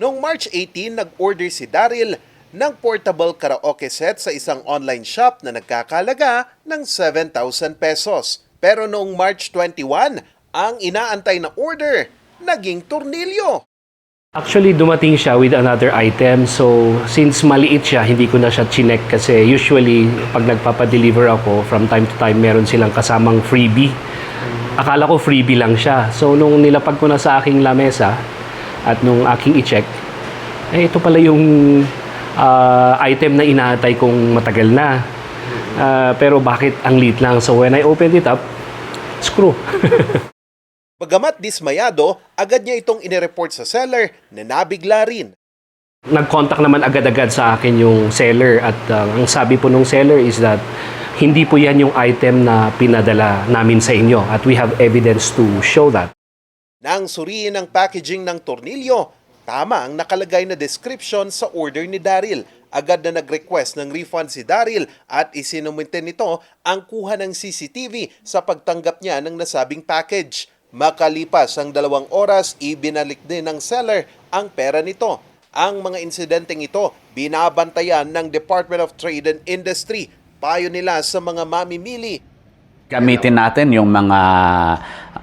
Noong March 18, nag-order si Daryl ng portable karaoke set sa isang online shop na nagkakalaga ng 7,000 pesos. Pero noong March 21, ang inaantay na order naging tornilyo. Actually, dumating siya with another item. So, since maliit siya, hindi ko na siya chinek kasi usually, pag nagpapadeliver ako, from time to time, meron silang kasamang freebie. Akala ko freebie lang siya. So, nung nilapag ko na sa aking lamesa at nung aking i-check, eh, ito pala yung ah, item na inaantay kong matagal na. Ah, pero bakit ang liit lang? So, when I opened it up, screw. Bagamat dismayado, agad niya itong inireport sa seller na nabigla rin. Nag-contact naman agad-agad sa akin yung seller at uh, ang sabi po nung seller is that hindi po yan yung item na pinadala namin sa inyo at we have evidence to show that. Nang suriin ang packaging ng tornilyo, tama ang nakalagay na description sa order ni Daryl. Agad na nag-request ng refund si Daryl at isinumite nito ang kuha ng CCTV sa pagtanggap niya ng nasabing package. Makalipas ang dalawang oras, ibinalik din ng seller ang pera nito. Ang mga insidenteng ito, binabantayan ng Department of Trade and Industry. Payo nila sa mga mamimili Gamitin natin yung mga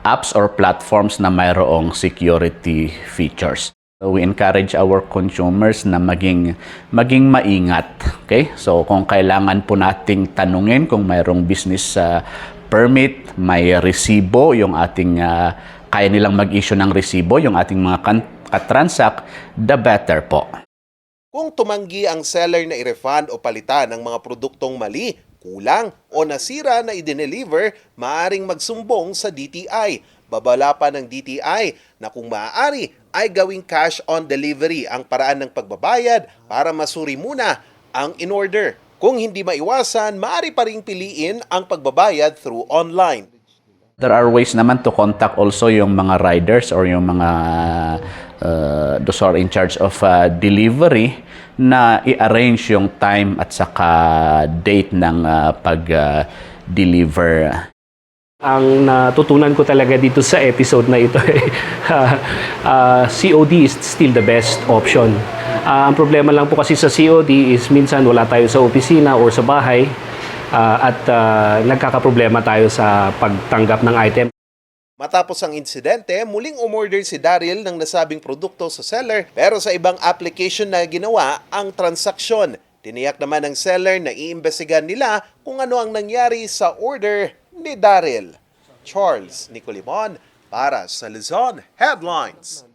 apps or platforms na mayroong security features. So we encourage our consumers na maging maging maingat. Okay? So kung kailangan po nating tanungin kung mayroong business uh, permit, may resibo, yung ating uh, kaya nilang mag-issue ng resibo, yung ating mga katransact, the better po. Kung tumanggi ang seller na i-refund o palitan ng mga produktong mali, kulang o nasira na i-deliver, maaring magsumbong sa DTI. Babala pa ng DTI na kung maaari ay gawing cash on delivery ang paraan ng pagbabayad para masuri muna ang in-order. Kung hindi maiwasan, maaari pa ring piliin ang pagbabayad through online. There are ways naman to contact also yung mga riders or yung mga uh, those are in charge of uh, delivery na i-arrange yung time at saka date ng uh, pag-deliver. Ang natutunan ko talaga dito sa episode na ito ay uh, uh, COD is still the best option. Uh, ang problema lang po kasi sa COD is minsan wala tayo sa opisina or sa bahay uh, at uh, nagkakaproblema tayo sa pagtanggap ng item. Matapos ang insidente, muling umorder si Daryl ng nasabing produkto sa seller pero sa ibang application na ginawa ang transaksyon. Tiniyak naman ng seller na iimbestigahan nila kung ano ang nangyari sa order ni Daryl. Charles Nicolimon para sa Luzon Headlines.